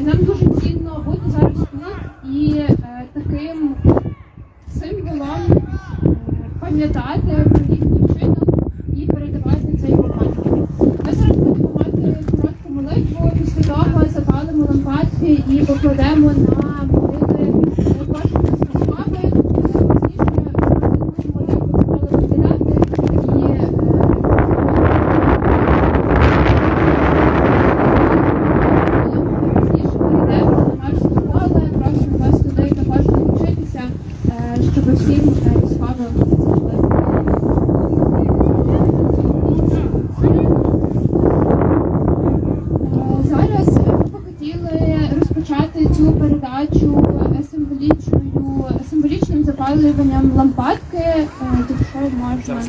нам дуже цінно бути зараз тут і е, таким символом е, пам'ятати про їхній вчинок і передавати цей момент. Ми зараз будемо мати коротку молитву, після того запалимо лампадки і покладемо на молитви кожного з слави. Пізніше будемо як ви сказали, виділяти і е, Пізніше перейдемо на нашу школу, просимо вас туди також долучитися, е, щоб всім е, слава зайшли. Е, Зараз е, ми б хотіли розпочати цю е, символічною символічним запалюванням лампадки. Е, Якщо можна.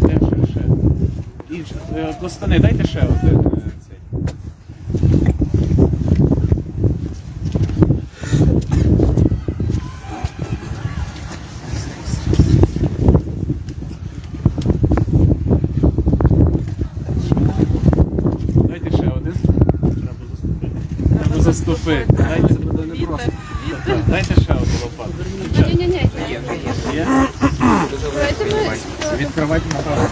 Дайте ще. Інше. Е, Пластани, дайте ще один. е, цей. Дайте ще один. Треба заступити. Дайте, буде не просто. Дайте ще одну лопату. Ні-ні-ні. Відкривайте направо.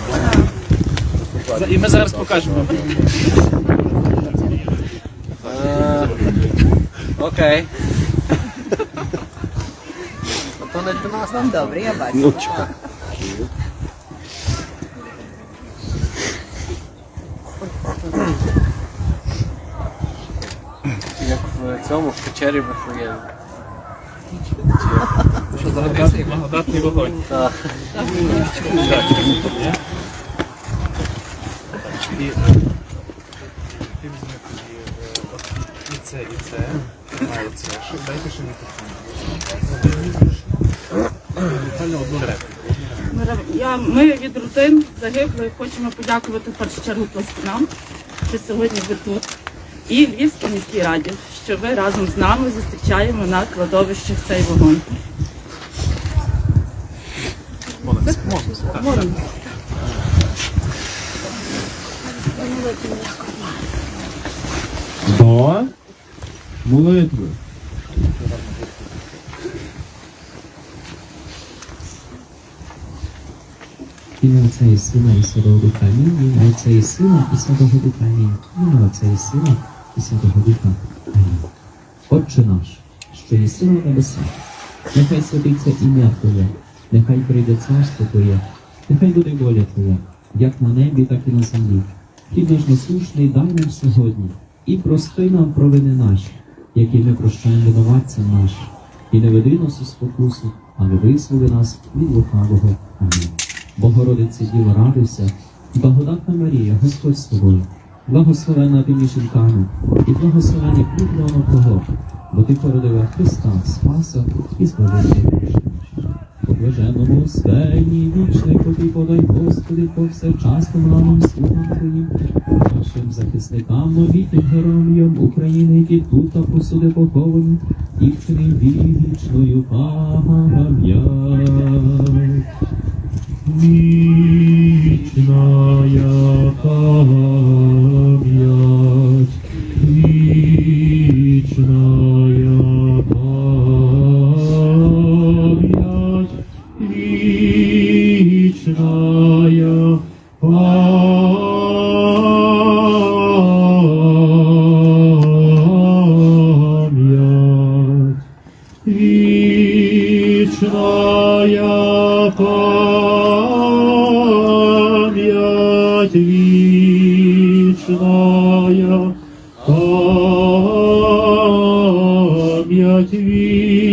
І ми зараз покажемо. Окей. То не до нас нам добре, я бачу. Ну. Як в цьому, в печері Вифлеємі. Що Благодатний, благодатний вогонь. Так. І, ти візьми тоді, е, і це, і це. А. Ще- Дайте ще мікрофон. Буквально одну репліку. Ми Я, ми від родин загиблих хочемо подякувати в першу чергу пластунам, що сьогодні ви тут, і Львівській міській раді, що ви разом з нами зустрічаємо на кладовищах цей вогонь. Молимося. Молимося. так. Молимося. До молитви. Ім'я Отця і Сина і Святого Духа. Амінь. Ім'я Отця і Сина і Святого Духа. Амінь. Ім'я Отця і Сина і Святого Духа. Амінь. Отче наш, що єси на небесах, нехай святиться ім'я Твоє, нехай прийде царство Твоє, нехай буде воля Твоя, як на небі, так і на землі. Хліб наш насущний дай нам сьогодні, і прости нам провини наші, які ми прощаємо винуватцям нашим. І не веди нас у спокусу, але визволи нас від лукавого. Амінь. Богородице Діво, радуйся, благодатна Марія, Господь з тобою, благословена ти між жінками, і благословення плід Твого, бо ти породила Христа, Спаса і Збавителя наші. Блаженному стегні вічний тобі подай, Господи, повсякчасно нам слугам Твоїм, нашим захисникам, новітнім героям України, які тут та посуди поховані, і вчини вічною пам'ять. Вечная память, Вечная память, вечная память, вечная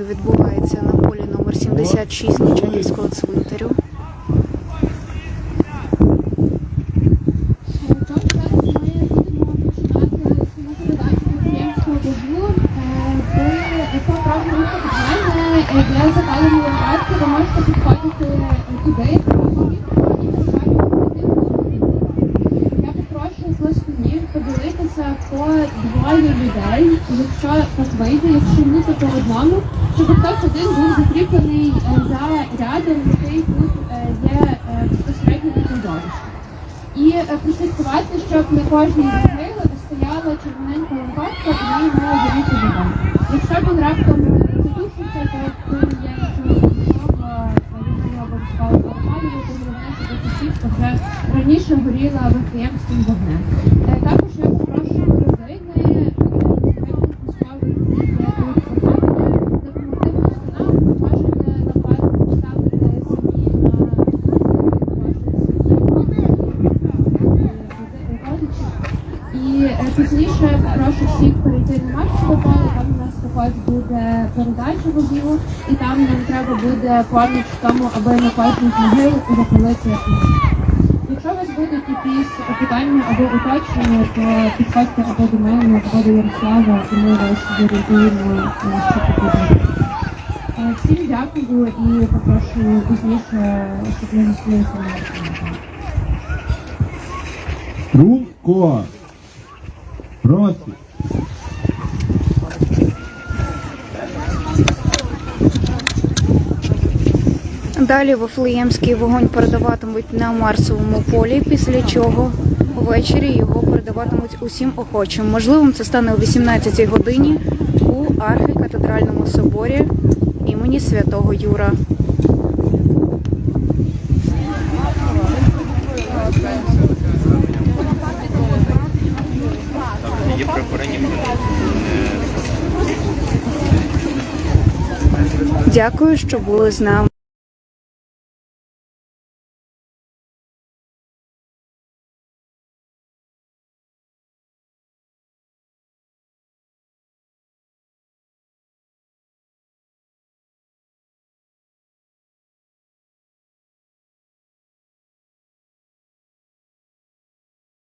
Вифлеємського відбувається на полі номер 76 Нечаївського цвинтарю. Для запалення лампадки ви можете підходити туди, Я попрошу пластунів поділитися по двоє людей, якщо так вийде, якщо ні, то по одному, щоб хтось один був закріплений е, за рядом, який тут е, є е, безпосередньо на кладовищі. І е, прослідкувати, щоб на кожній з них стояла червоненька лампадка, і неї має горіти вода. Якщо він раптом задушиться, то є нічого людина обов'язково перепалювати, головне, щоб вже раніше горіла вифлеємським вогнем. Е, Також я попрошу родини, е, військових, які є тут поранені, допомогти пластунам, ви можете лампадку поставити самі на і е, пізніше прошу всіх перейти на маршове поле, там у нас також буде передача водію, і там нам треба буде поміч в тому, аби на кожній з могил запалити. Якщо у вас будуть якісь питання або уточнення, то підходьте або до мене, або до Ярослава, і ми вас зорієнтуємо, е, що потрібно. Е, Всім дякую і попрошу пізніше, щоб ми зустрілися на. Струнко. Просить. Далі Вифлеємський вогонь передаватимуть на Марсовому полі, після чого ввечері його передаватимуть усім охочим. Можливим це стане о 18-й годині у архікатедральному соборі імені святого Юра. Дякую, що були з нами.